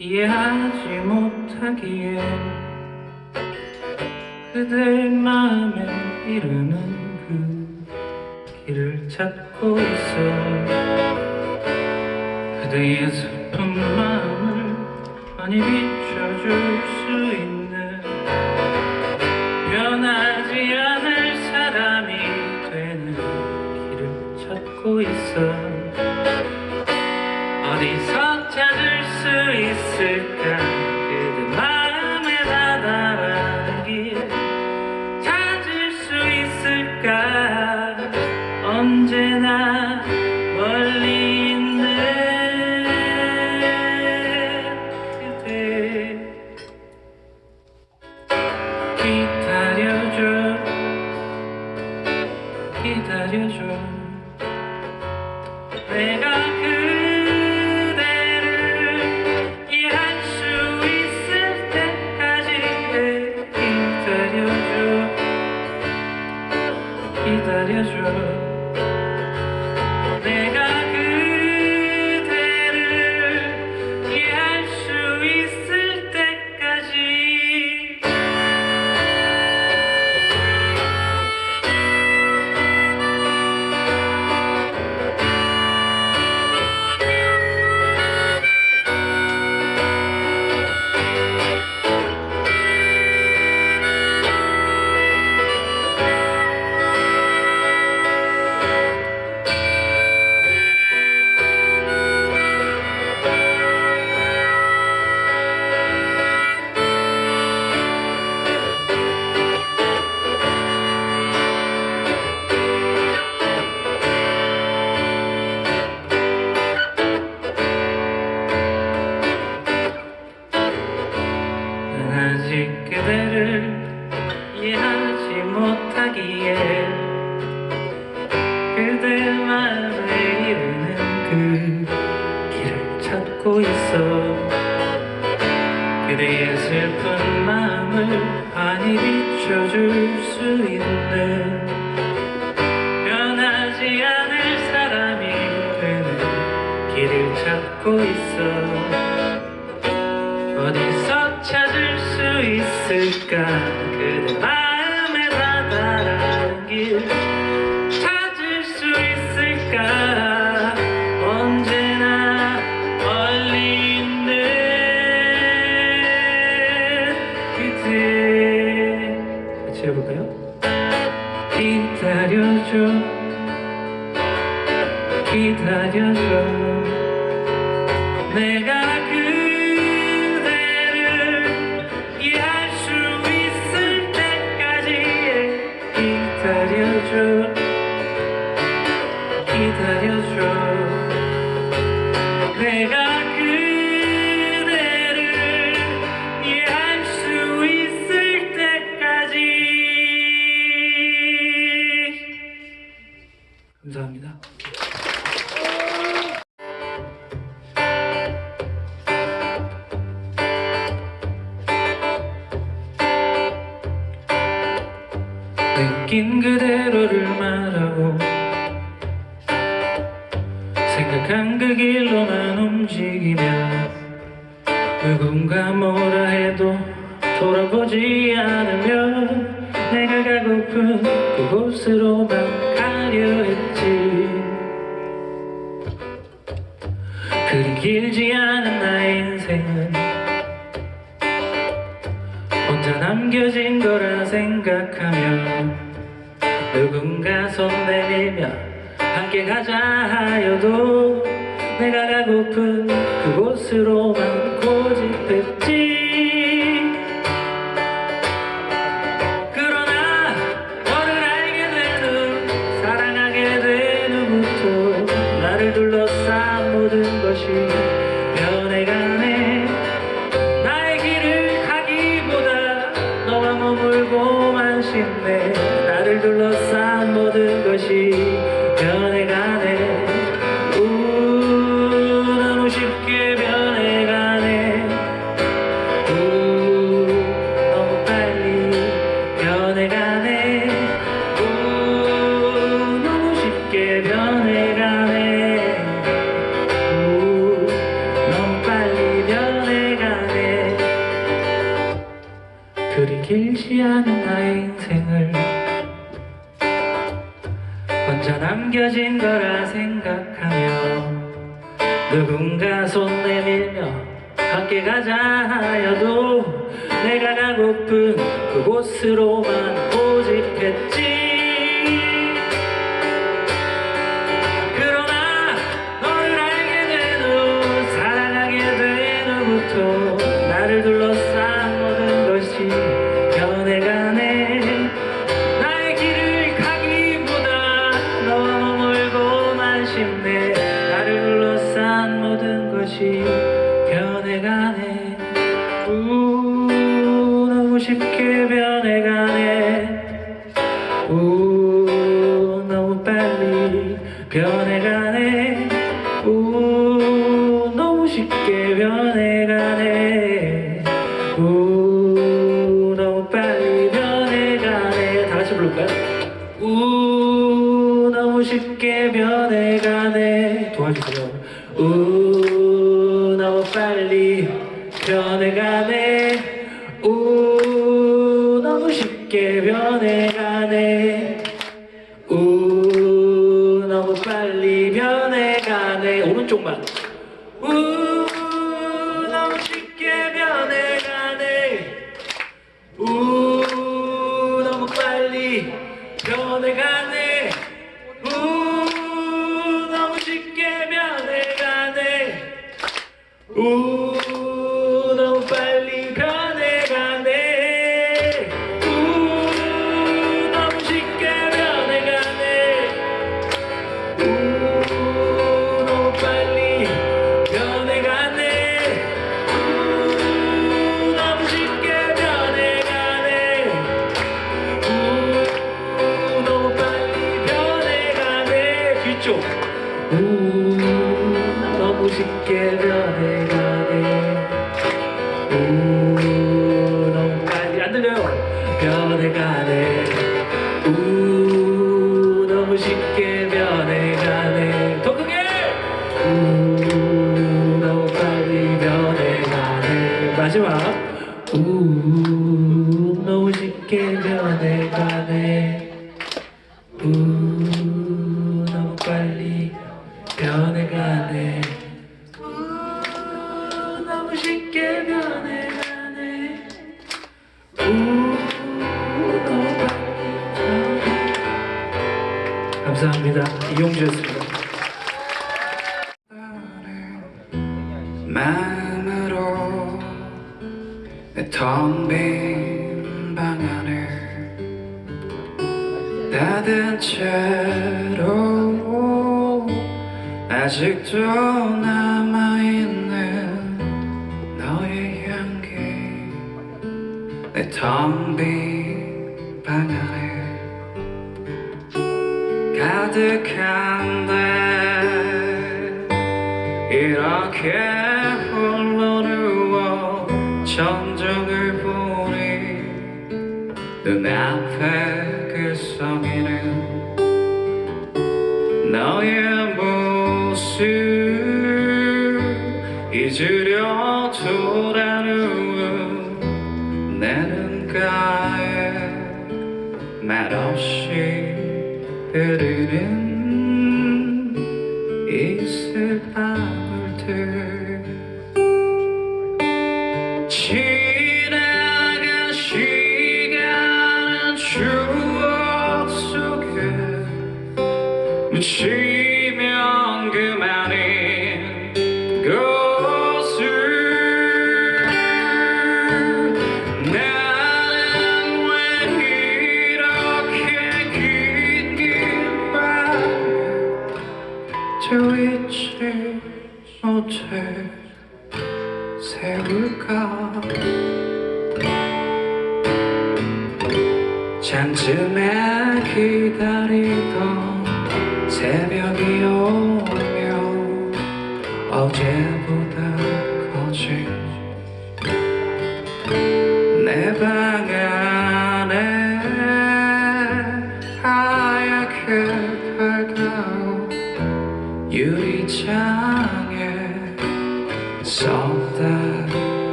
이해하지 못하기에 그댈 마음에 이르는 그 길을 찾고 있어. 그대의 슬픈 마음을 많이 비춰줄 수 있는 변하지 않을 사람이 되는 길을 찾고 있어. 있을까 그대 마음에 다다라는 길 찾을 수 있을까? 언제나 멀리 있는 그대. 기다려줘. 기다려줘. y seca. 감사합니다. 느낀 그대로 Sirova. 인생을 혼자 남겨진 거라 생각하며 누군가 손 내밀며 함께 가자 하여도 내가 가고픈 그곳으로만 고집했지. 천정을 보니 눈앞에 그 성이는 너의 꽃을 세울까? 잔쯤에 기다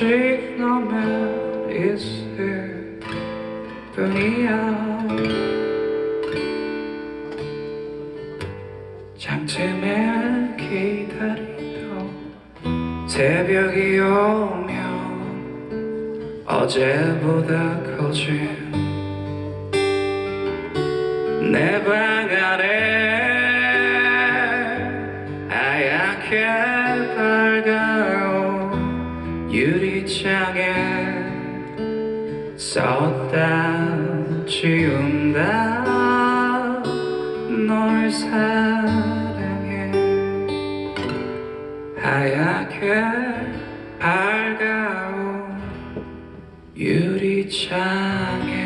시간만 있을 뿐이야 잠쯤에 기다리던 새벽이 오면 어제보다 커진 유리창에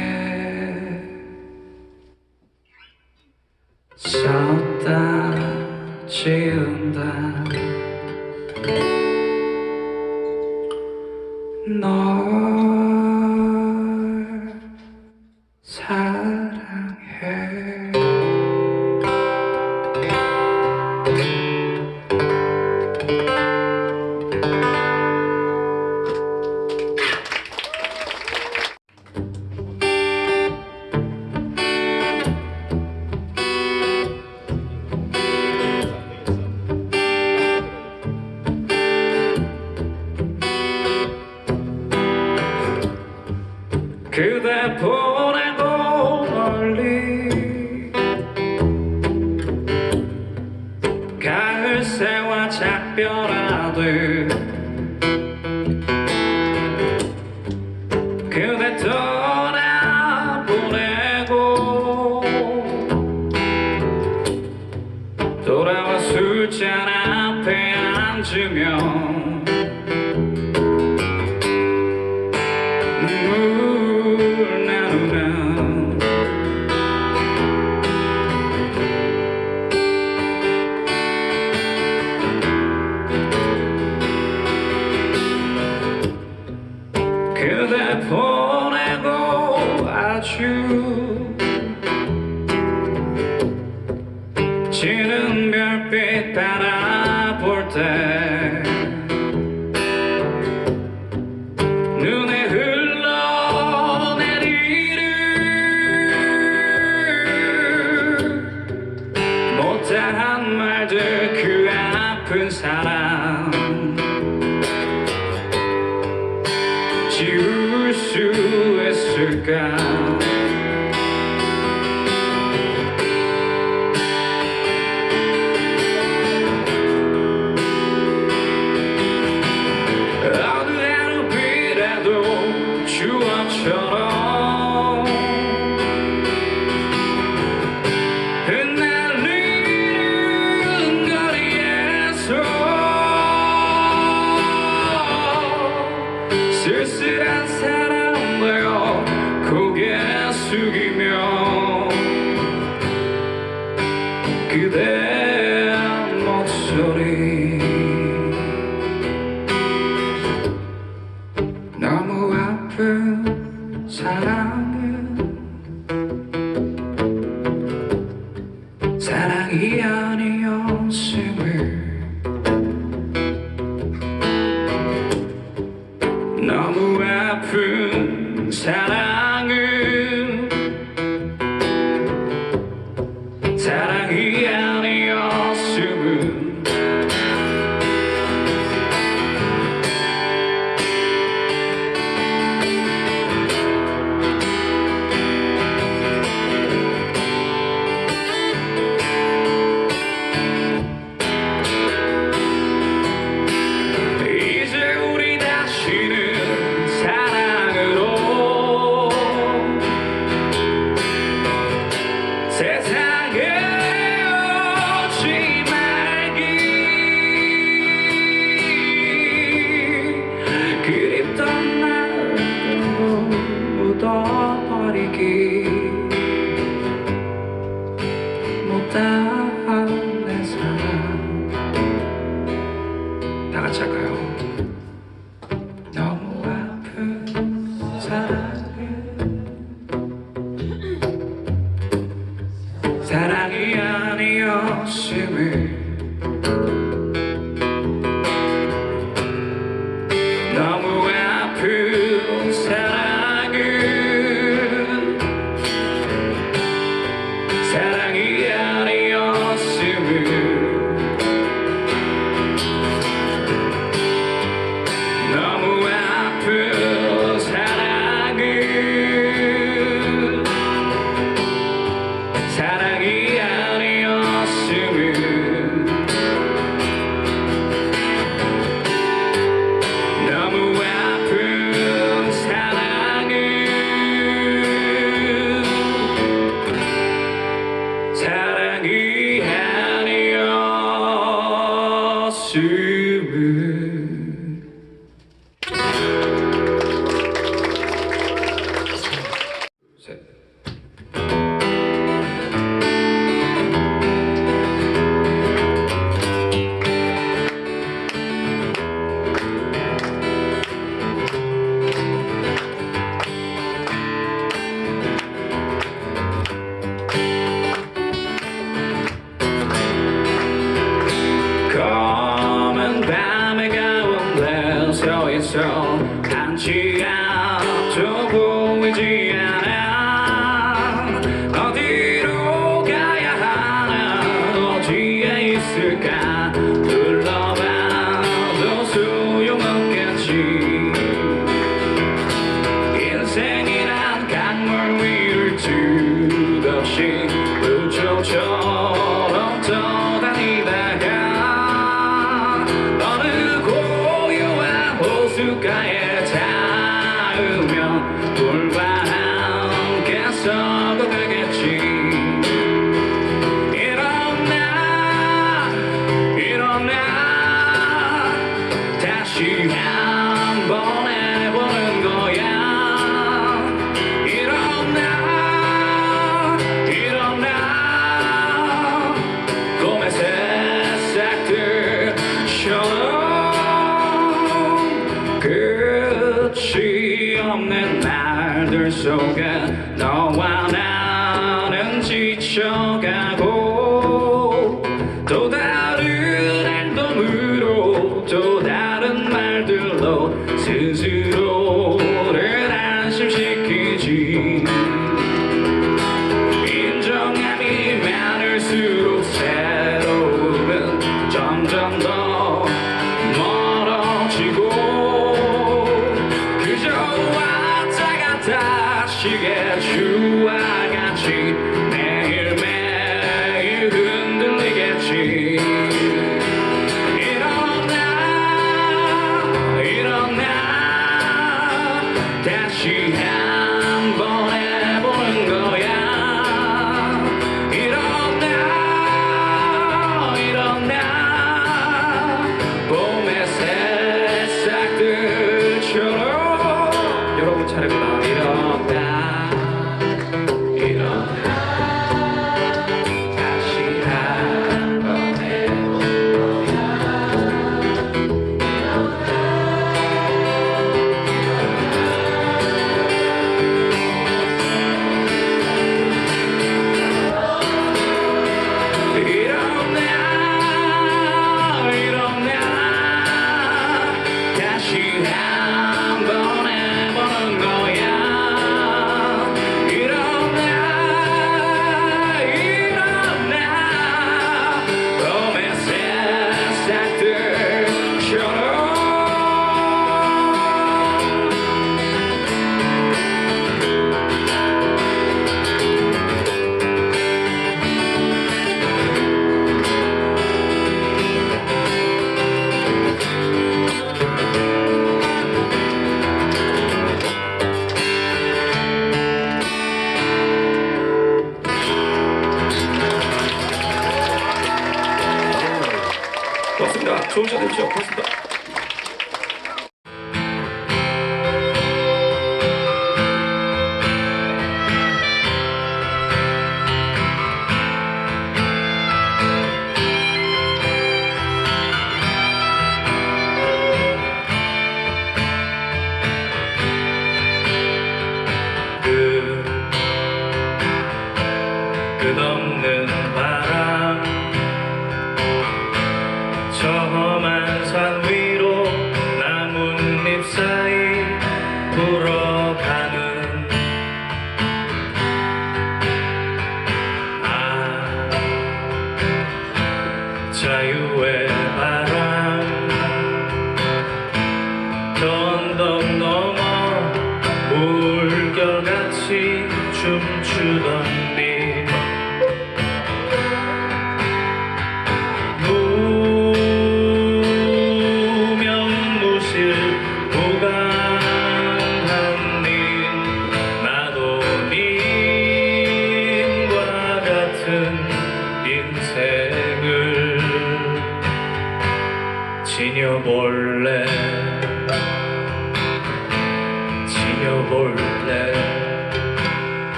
특별하대 you. 호수가에 닿으면 좋은 차 되십시오. 고맙습니다. 자